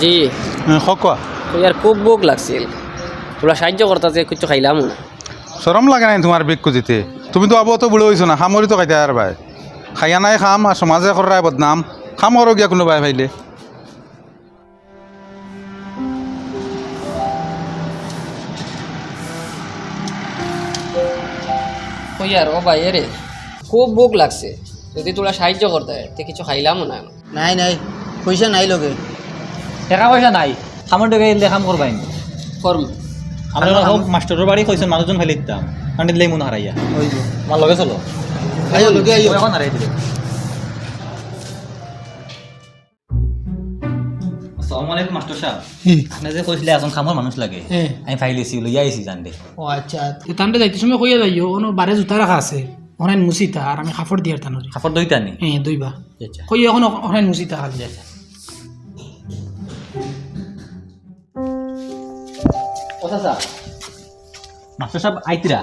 জি। খোয়া ওই আর খুব বুক লাগছিল। তোরা সাহায্য করতেছে কিছু খাইলাম না। সরম লাগে নাই তোমার বেগ কুজিতে তুমি তো আবো তো বুড়ো হয়েছো না খামরি তো খাইতে আর ভাই। খাইয়া নাই খাম আর সমাজে করাই বদনাম খাম করো গিয়া কোনো ভাই ভাইলে ওই ও ভাই রে খুব বুক লাগছে। যদি তোরা সাহায্য করতে তে কিছু খাইলাম না। নাই নাই পয়সা নাই লগে। টাকা পয়সা নাই। খামৰ ডেকে দিলে কাম করবাই করম। আমরা হোক মাস্টারের বাড়ি কইছেন মানুষজন ফেলে দিতাম কারণ দিলে মন হারাইয়া আমার লগে চলো। আইও লগে আইও। এখন হারাই দিলে। আসসালামু আলাইকুম মাস্টার সাহেব আপনি যে কইছিলে এখন খামৰ মানুষ লাগে। আমি লইয়া আইছি দে ও আচ্ছা। তান্ডে যাইতে সময় কইয়া যাইও ono বারে জুতা রাখা আছে। অনলাইন মুসিতা আর আমি কাপড় দিয়ার তানোরি কাপড় দইতা নি হ্যাঁ দুইবা। আচ্ছা। কই এখন অনলাইন মুসিতা হাল আচ্ছা। চাচা মাস্টার সাহেব আইতিরা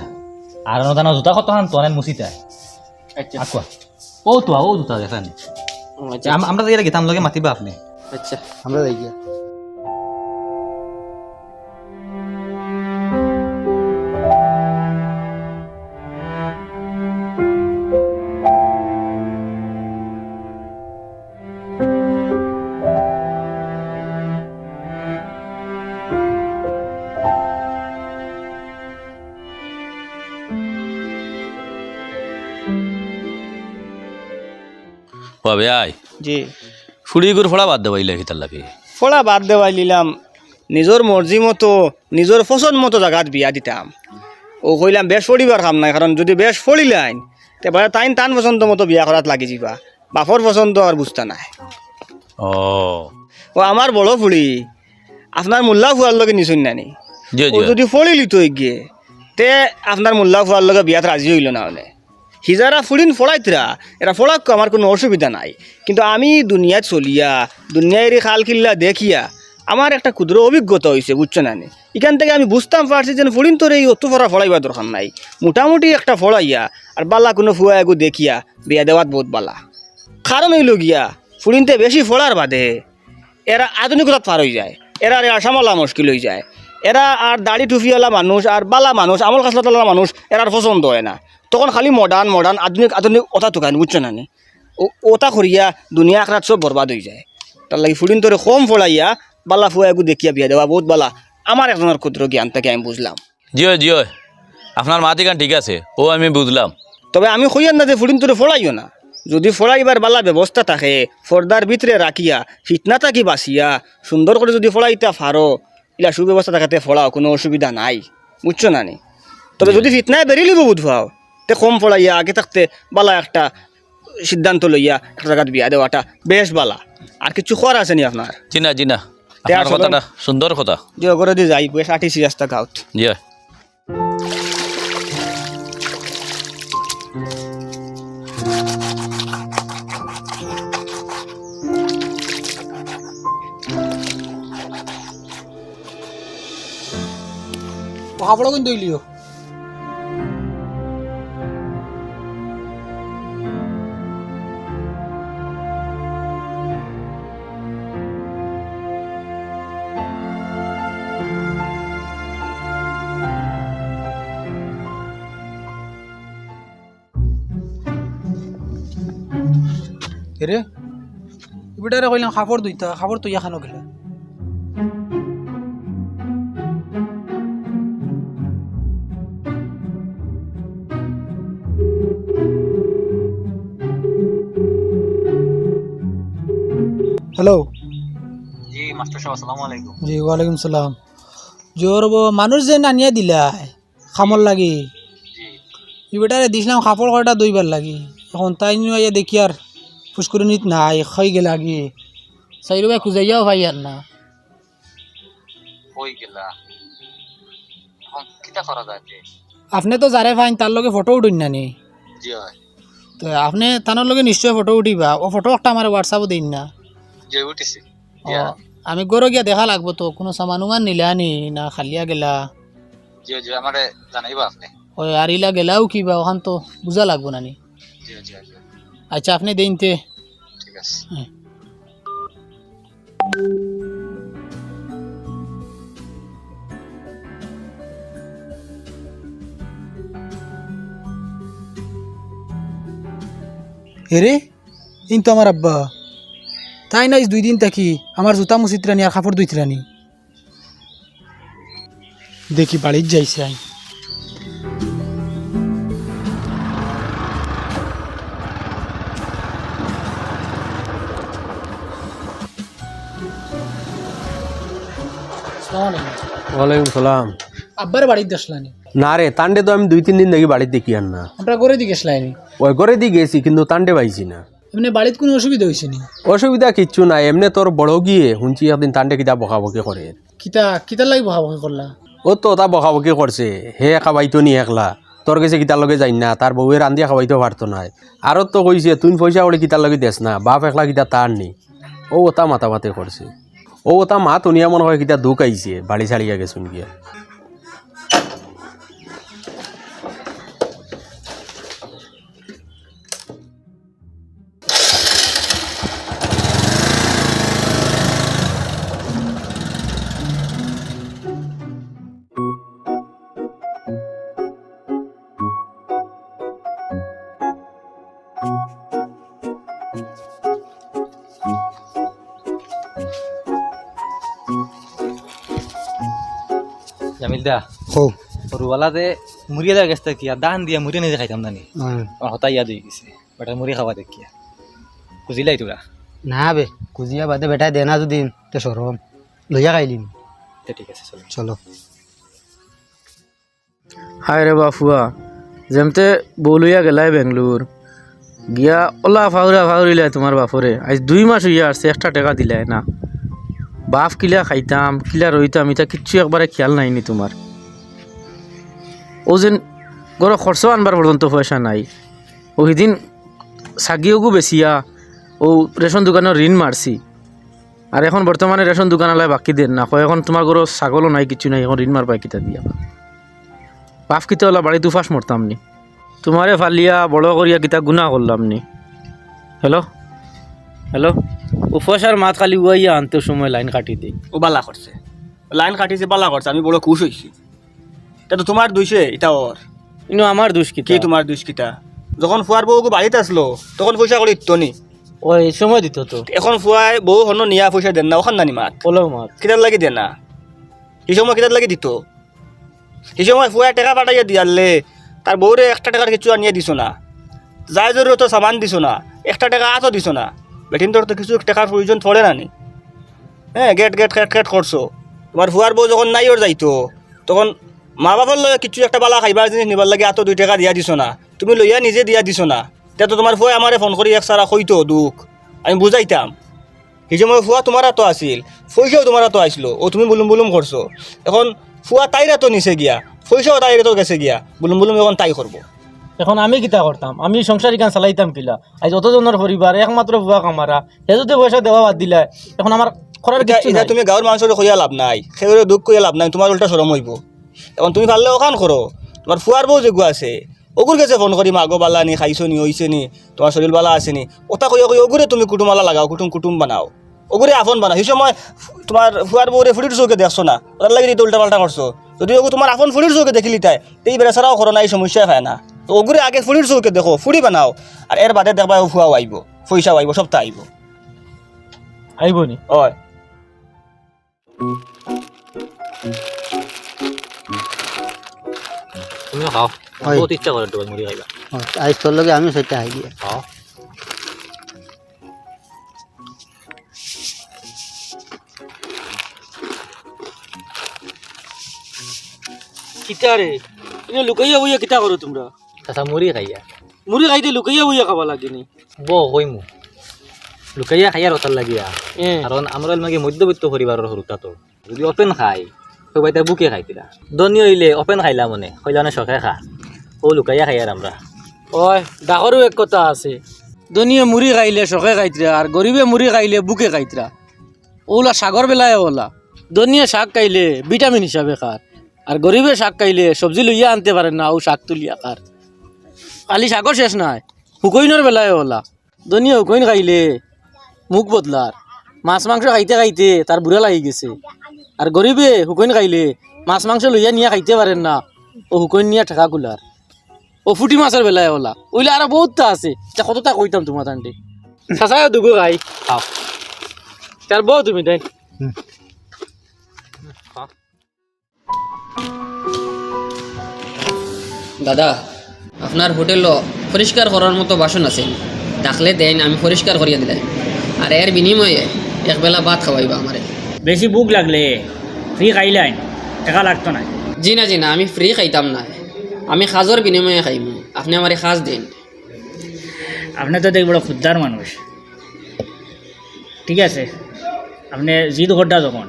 আর অনুদান জুতা কত হান তোনেন মুসিতা আচ্ছা। আকুয়া ও তো ও জুতা দেখেন আমরা যাই গেতাম লগে মাতিবা আপনি। আচ্ছা আমরা যাই গিয়া। বাবে আই জি। ফুড়ি গুড় ফোড়া বাদ দেবাই লাগি তার লাগে। ফলা বাদ দেওয়াই নিলাম নিজের মর্জি মতো নিজের পছন্দ মতো জায়গাত বিয়া দিতাম। ও কইলাম বেশ পড়িবার কাম নাই কারণ যদি বেশ পড়িলাইন তেবারে তাইন টান পছন্দ মতো বিয়া করাত লাগি যাবা বাপর পছন্দ আর বুঝতা নাই। ও। ও আমার বড় ফুড়ি আপনার মোল্লা ফুয়ার লগে নিচুন নানি। ও যদি ফলিলি তো গিয়ে তে আপনার মোল্লা ফুয়ার লগে বিয়াত রাজি হইল না হলে। হিজারা ফুড়িন ফড়াইতরা, এরা ফড়াক আমার কোনো অসুবিধা নাই। কিন্তু আমি দুনিয়াত চলিয়া দুনিয়ার খাল কিল্লা দেখিয়া, আমার একটা ক্ষুদ্র অভিজ্ঞতা হয়েছে বুঝছ না? এখান থেকে আমি বুঝতাম পারছি যে ফুড়িন তোর এই অত ফড়া ফড়াইবার দরকার নাই। মোটামুটি একটা ফড়াইয়া, আর বালা কোনো ফুয়া এগু দেখিয়া, বিয়া দেওয়াত বহুত বালা। কারণ হইল গিয়া, ফুড়িনতে বেশি ফড়ার বাদে, এরা আধুনিকতাত পার হয়ে যায়, এরা আর সামলা মুশকিল হয়ে যায়। এরা আর দাড়ি টুফিওয়ালা মানুষ, আর বালা মানুষ, আমল খাসলাতলা মানুষ, এরার পছন্দ হয় না। তখন খালি মডার্ন মডার্ন আধুনিক আধুনিক ওটা তো বুঝছ না ওটা করিয়া দুনিয়া আখরাত সব বরবাদ হয়ে যায়। তার লাগি ফুড়িন তোরে কম ফলাইয়া বালা ফুয়া এগু দেখিয়া বিয়া দেওয়া বহুত বালা। আমার একজনের ক্ষুদ্র জ্ঞান থেকে আমি বুঝলাম জিও জিও আপনার মাতি গান ঠিক আছে ও আমি বুঝলাম তবে আমি কইয়ার না যে ফুড়িন তোরে ফলাইও না। যদি ফলাইবার বালা ব্যবস্থা থাকে ফর্দার ভিতরে রাখিয়া ফিতনা থাকি বাঁচিয়া সুন্দর করে যদি ফলাইতা ফারো ইলা সুব্যবস্থা থাকাতে ফলাও কোনো অসুবিধা নাই। বুঝছ না নি? তবে যদি ফিতনায় বেরিয়ে লিব বুধবাও তে কম ফলাইয়া আগে থাকতে বালা একটা সিদ্ধান্ত লইয়া একটা জায়গাত বিয়া দেওয়াটা বেশ বালা। আর কিছু খর আছে নি আপনার? জিনা জিনা। আপনার কথাটা সুন্দর কথা। যে করে দিয়ে যাই বেশ আটিসি রাস্তা গাঁত জিও কাপড় কিন্তু ইলিও রে বিটারে কইলাম কাপড় দুইটা কাপড় তুই এখানো গেলে। হ্যালো জি মাস্টার সাহেব আসসালামু আলাইকুম। জি ওয়ালাইকুম সালাম। জোর বো মানুষ যে নানিয়া দিলা খামর লাগি। ইবেটারে দিছিলাম কাপড় কটা দুইবার লাগি। এখন তাই নিয়ে দেখি আর ফুসকুরনিত নাই খাই গে লাগি চাই রুবাই খুঁজাইয়াও ভাই আর না। কই গেলা। কিটা করা যায় আপনি তো যারে ফাইন তার লগে ফটো উঠুন নানি জি হয়। তো আপনি তানোর লগে নিশ্চয় ফটো উঠিবা। ও ফটো একটা আমার হোয়াটসঅ্যাপে দিন না। উঠিছি। আমি গরো গিয়া দেখা লাগবো তো কোনো সামান উমান নিলা নি না খালিয়া গেলা? জি জি আমারে জানাইবা আপনি। ওই আর ইলা গেলাও কিবা ওখান তো বুঝা লাগবো নানি জি জি জি। আচ্ছা আপনি দিন তে। ঠিক আছে। হ্যাঁ। হেরে ইন তো আমার আব্বা। তাই না দুই দিন থাকি আমার জুতা মুচিত রানি আর কাপড় ধুইত রানি দেখি বাড়ির যাইছে আই। ওয়ালাইকুম সালাম। আব্বার দেখলানি না রে তান্ডে তো আমি দুই তিন দিন দেখি বাড়িতে দেখি আর না। আমরা করে দিকে ওই দিয়ে গেছি কিন্তু তান্ডে পাইছি না। এমনি বাড়িত কোনো অসুবিধা হয়েছে নি? অসুবিধা কিচ্ছু নাই এমনি তোর বড় গিয়ে শুনছি একদিন তান্ডে কিতা বকাবকি করে। কিতা কিতা লাগি বহাবহি করলা? ও তো তা বকাবকি করছে হে খাবাইতো নি একলা। তোর কাছে কিতার লগে যাই না তার বউয়ের রান্ধিয়া খাবাইতে পারতো নাই আরও তো কইছে তুই পয়সা ওলে কিতার লগে দেস না বাপ একলা কিতা তার নি। ও ওটা মাথা মাতে করছে। ও ওটা মা তুনিয়া মনে হয় কিতা দুঃখ আইছে বাড়ি ছাড়িয়া গেছুন গিয়া। জামিল দা হো। সৰুৱালাতে মুড়ি এটা গেছ কি আর দান দিয়া মুড়ি নিজে খাইতাম হুম। আমার হতাই ইয়াদ হয়ে গেছে বেটা মুড়ি খাওয়া দেখিয়া বুঝিলাই তোরা না বে কুজিয়া বাদে বেটা দেনা যদি তে সরম লইয়া খাইলিম তে ঠিক আছে চলো চলো হায় রে বাফুয়া যেমতে বৌলুইয়া গেলাই বেঙ্গলোর গিয়া ওলা ফাউরা ফাউরিলে তোমার বাপরে আজ দুই মাস হইয়া আসছে একটা টাকা দিলাই না। বাপ কিলা খাইতাম, কিলা রইতাম এটা কিচ্ছু একবারে খেয়াল নাইনি তোমার ও যেন গড় খরচ আনবার পর্যন্ত পয়সা নাই। ও সেদিন সাগিওগু বেচিয়া, ও রেশন দোকানের ঋণ মারছি আর এখন বর্তমানে রেশন দোকানালায় বাকি দেন না কয় এখন তোমার গরো ছাগলও নাই, কিছু নাই, এখন ঋণ মার পাই কিতা দিয়া। বাপ কিতা ওলা বাড়ি দুফাস মরতাম নি। তোমারে ফালিয়া বড় করিয়া কিতা গুণা করলাম নি। হ্যালো হ্যালো উপসার মাত খালি উয়াইয়া আনতে সময় লাইন কাটি দিই ও বালা করছে। লাইন কাটিছে বালা করছে আমি বড় খুশ হয়েছি এটা তো তোমার দুইছে এটা ওর। কিন্তু আমার দোষ কিতা? কি তোমার দুষ্কিতা যখন ফুয়ার বউ বাড়িতে আসলো তখন পয়সা করে দিত নি। ওই সময় দিত তো? এখন ফুয়াই বউ হন্য নিয়া পয়সা দেন না ওখান নানি মাত। ওলাও মাত। কিতার লাগি দেন না? এই সময় কিতার লাগি দিত? এই সময় ফুয়া টাকা পাঠাইয়া দিয়ালে তার বউরে একটা টাকার কিছু আনিয়ে দিছো না। যাই জরুরি তো সামান দিছো না একটা টাকা আতো দিছো না। বেটিন তোর তো কিছু টাকার প্রয়োজন পড়ে না নি? হ্যাঁ গেট গেট খেট খেট করছ। তোমার ফুয়ার বউ যখন নাই, ওর যাইতো। তখন মা বাবার লগে কিছু একটা বালা খাইবার জিনিস নিবার লাগে আতো দুই টাকা দিয়া দিছ না। তুমি লইয়া নিজে দিয়া দিছ না। তেতিয়া তো তোমার ফুয়া আমারে ফোন কৰি এক সারা কইতো, দুঃখ। আমি বুঝাইতাম। সেই সময় ফুয়া তোমার তো আছিল। পয়সাও তোমার তো আসলো ও তুমি বুলুম বুলুম করছ। এখন ফুয়া তাইরা তো নিচে গিয়া। পয়সাও তাইরে তো গেছে গিয়া। বুলুম বুলুম এখন তাই করব। এখন আমি কিতা করতাম? আমি সংসার ইকান চালাইতাম কিলা? আজ অতজনের পরিবার একমাত্র বুয়া কামারা সে যদি পয়সা দেওয়া বাদ দিলা এখন আমার করার কিছু তুমি গাঁৱৰ মানুহৰ কইয়া লাভ নাই। সেইদৰে দুখ কইয়া লাভ নাই তোমাৰ উল্টা চৰম হইব। এখন তুমি ভাললে অকান করো তোমার ফুয়ার বউ যেগু আছে। অগুর কাছে ফোন করি মাগো বালা নি খাইছো নি হইছে নি তোমার শরীর বালা আছে নি ওটা কইয়া কই অগুরে তুমি কুটুমালা লাগাও কুটুম কুটুম বানাও। অগুরে আফন বানাও। সেই সময় তোমার ফুয়ার বউরে ফুড়ির চৌকে দেখছ না? ওটার লাগি তো উল্টা পাল্টা করছ যদি ওগু তোমার আপন ফুড়ির চৌকে দেখিলি তাই এই বেড়াছাড়াও করো না এই সমস্যাই হয় না। তো অগুরে আগে ফুড়ির চৌকে দেখো ফুড়ি বানাও। আর এর বাদে দেখবা ও ফুয়াও আইব পয়সাও আইব সপ্তাহ আইব আইব নি? হয়। তুমিও খাও। হয়। বহুত ইচ্ছা করে তোমার মুড়ি খাইবা। আজ তোর লগে আমি সত্যি আই দিয়া। খাও। কিতা রে লুকাইয়া বইয়া কিতা করো তোমরা? চাচা মুড়ি খাইয়া মুড়ি খাইতে লুকাইয়া বইয়া খাবা লাগে নি ব কইমু লুকাইয়া খাইয়ার ওটার লাগিয়া কারণ আমরা মাগে মধ্যবিত্ত পরিবারের সৰুতা তো যদি অপেন খাই সবাই তাই বুকে খাইতিরা ধনী হইলে অপেন খাইলা মনে হইলে অনেক শখে খা ও লুকাইয়া খাই আর আমরা ওই ডাকরও এক কথা আছে দনিয়ে মুড়ি খাইলে শখে খাইতরা আর গরিবে মুড়ি খাইলে বুকে খাইতরা ওলা সাগর বেলায় ওলা দনিয়ে শাক খাইলে ভিটামিন হিসাবে খার আর গরিবে শাক খাইলে সবজি লইয়া আনতে পারে না ও শাক তুলিয়া খার খালি শাকও শেষ নাই। হুকইনের বেলায় ওলা ধনীয়ে হুকইন খাইলে। মুখ বদলার মাছ মাংস খাইতে খাইতে তার বুড়া লাগি গেছে। আর গরিবে হুকইন খাইলে মাছ মাংস লইয়া নিয়ে খাইতে পারেন না। ও হুকইন নিয়ে ঠেকা কুলার ও ফুটি মাছের বেলায় ওলা ওইলে আরও বহুতটা আছে। তা কতটা কইতাম তোমার তান্টি চাচাই দুগো খাই। খাও। তার বউ তুমি তাই দাদা আপনার হোটেলও পরিষ্কার করার মতো বাসন আছে। ডাকলে দেন আমি পরিষ্কার করিয়া দিলাই আর এর বিনিময়ে একবেলা ভাত খাওয়াইবা আমারে। বেশি বুক লাগলে ফ্রি খাইলেন টাকা লাগতো না। জি না জি না আমি ফ্রি খাইতাম না। আমি সাজর বিনিময়ে খাইম। আপনি আমারে সাজ দিন। আপনি তো দেখ বড় ক্ষুদ্রার মানুষ। ঠিক আছে আপনি জিদ করটা তখন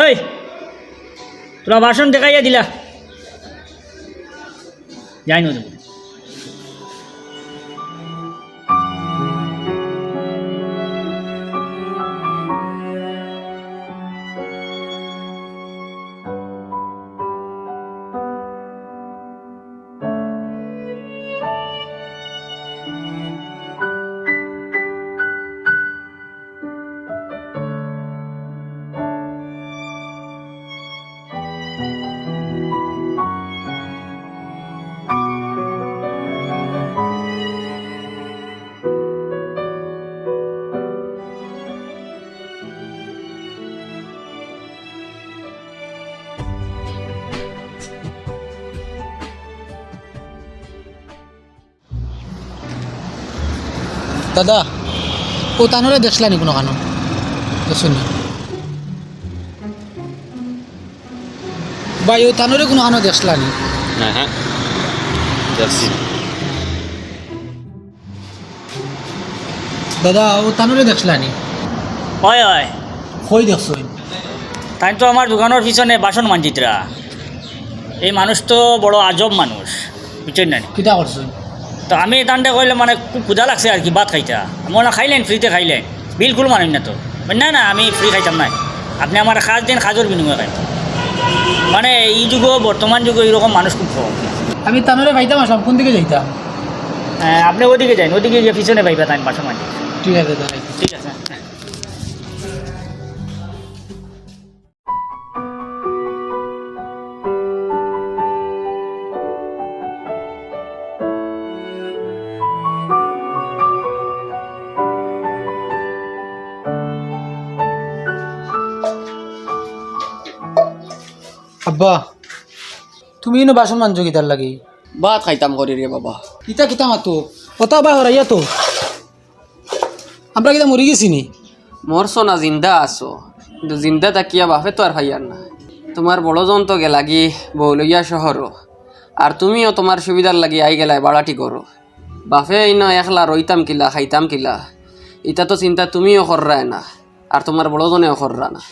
ওই তোরা বাসন দেখাইয়া দিলা। যাই না তুমি দাদা ও তানোরে দেখলানি কোনো কানো দেখুন ভাই ও তানোরে কোনো কানো দেখলানি হ্যাঁ দেখছি। দাদা ও তানোরে দেখলানি হয় হয়। কই দেখছই তাই তো আমার দোকানের পিছনে বাসন মাঞ্জিতরা এই মানুষ তো বড় আজব মানুষ বুঝছেন না কিতা করছই তো আমি তান্ডে কইলে মানে খুব ক্ষুধা লাগছে আর কি ভাত খাইতা। মনে খাইলেন ফ্রিতে খাইলেন। বিলকুল মানিম না তো না না আমি ফ্রি খাইতাম না আপনি আমার খাজ দিন খাজর বিনিময়ে খাইতাম মানে এই যুগ বর্তমান যুগে এরকম মানুষ খুব কম। আমি তানোরে ভাইতাম আসলাম কোন দিকে যাইতাম হ্যাঁ, আপনি ওদিকে যাই ওদিকে গিয়ে পিছনে পাইবা তাই মাঞ্জি ঠিক আছে ঠিক আছে। আব্বা তুমি ইনো বাসন মানছো কিতার লাগি? ভাত খাইতাম করি রে বাবা। কিতা কিতা মাতো? কথা বা হরাইয়া তো আমরা কিতা মরি গেছি নি? মরছো না জিন্দা আছো। কিন্তু জিন্দা তাকিয়া বাপে তো আর ভাইয়ার না। তোমার বড় যন্ত্র গেলাগি বৌলইয়া শহর আর তুমিও তোমার সুবিধার লাগি আই গেলাই বাড়াটি করো বাপে ইন একলা রইতাম কিলা খাইতাম কিলা। ইটা তো চিন্তা তুমিও কররায় না। আর তোমার বড়জনেও কররা না।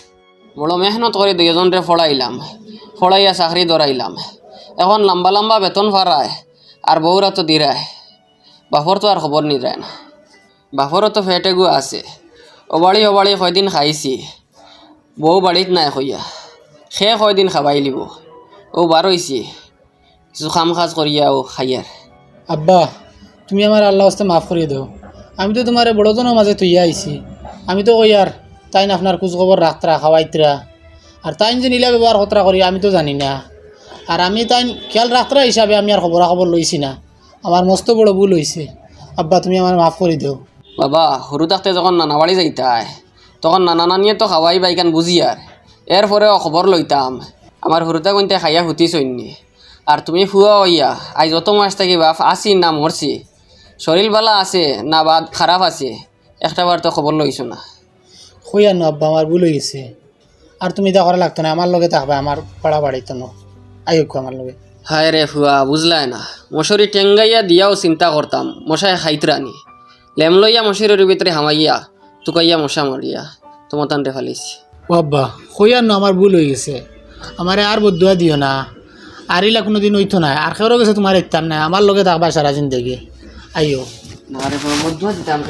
বড় মেহনত করে দুজনরে ফড়াইলাম ফড়াইয়া চাকরি ধরাইলাম এখন লম্বা লম্বা বেতন ভাড়ায় আর বউরা তো দিরায় বাপর তো আর খবর নিরায় না। বাপরও তো ফেটে গু আছে। অবাড়ি অবাড়ি কয়দিন খাইছি। বউ বাড়িত নাই কইয়া সে কয়দিন খাবাই লিব। ও বার হইছি কিছু খাম খাজ করিয়া ও খাইয়ার আব্বা, তুমি আমার আল্লাহ হস্তে মাফ করিয়ে দাও আমি তো তোমার বড়জনের মাঝে তুইয়া আইছি। আমি তো কই আর তাইন আপনার খোঁজ খবর রাখতরা খাওয়াইতরা আর তাইন যে নীলা ব্যবহার কতরা করি আমি তো জানি না। আর আমি তাইন খেয়াল রাখতরা হিসাবে আমি আর খবরা খবর লইছি না। আমার মস্ত বড় ভুল হয়েছে আব্বা তুমি আমার মাফ করে দিও বাবা সরু থাকতে যখন নানা বাড়ি যাইতাই তখন নানা নানিয়ে তো খাওয়াই বাইকান বুঝি আর এরপরেও খবর লইতাম আমার সরুতা কইতে খাইয়া হুতি চইনি আর তুমি ফুয়া হইয়া আজ যত মাস থাকি বাপ আসি না মরছি শরীর বালা আছে না বা খারাপ আছে। একটা বার তো খবর লইছো না। কই আনো আব্বা আমার ভুল হয়ে গেছে আর তুমি করা লাগতো না আমার লগে থাকবে আমার পাড়া বাড়িতে নো আইকো আমার লগে। হায় রে ফুয়া বুঝলাই না। মশারি টেঙ্গাইয়া দিয়াও চিন্তা করতাম মশায় খাইতরানি লেম লইয়া মশারির ভিতরে হামাইয়া তুকাইয়া মশা মারিয়া তোমার টানতে ফালিছি। ও আব্বা কই আনো আমার ভুল হয়ে গেছে। আমারে আর বদুয়া দিও না। আর কোনো দিন হইতো না আর কেউ গেছে তোমার ইত্যার নাই আমার লগে থাকবা সারা জিন্দগি। আইও না রে বাবা, মধ্যুয়া দিতাম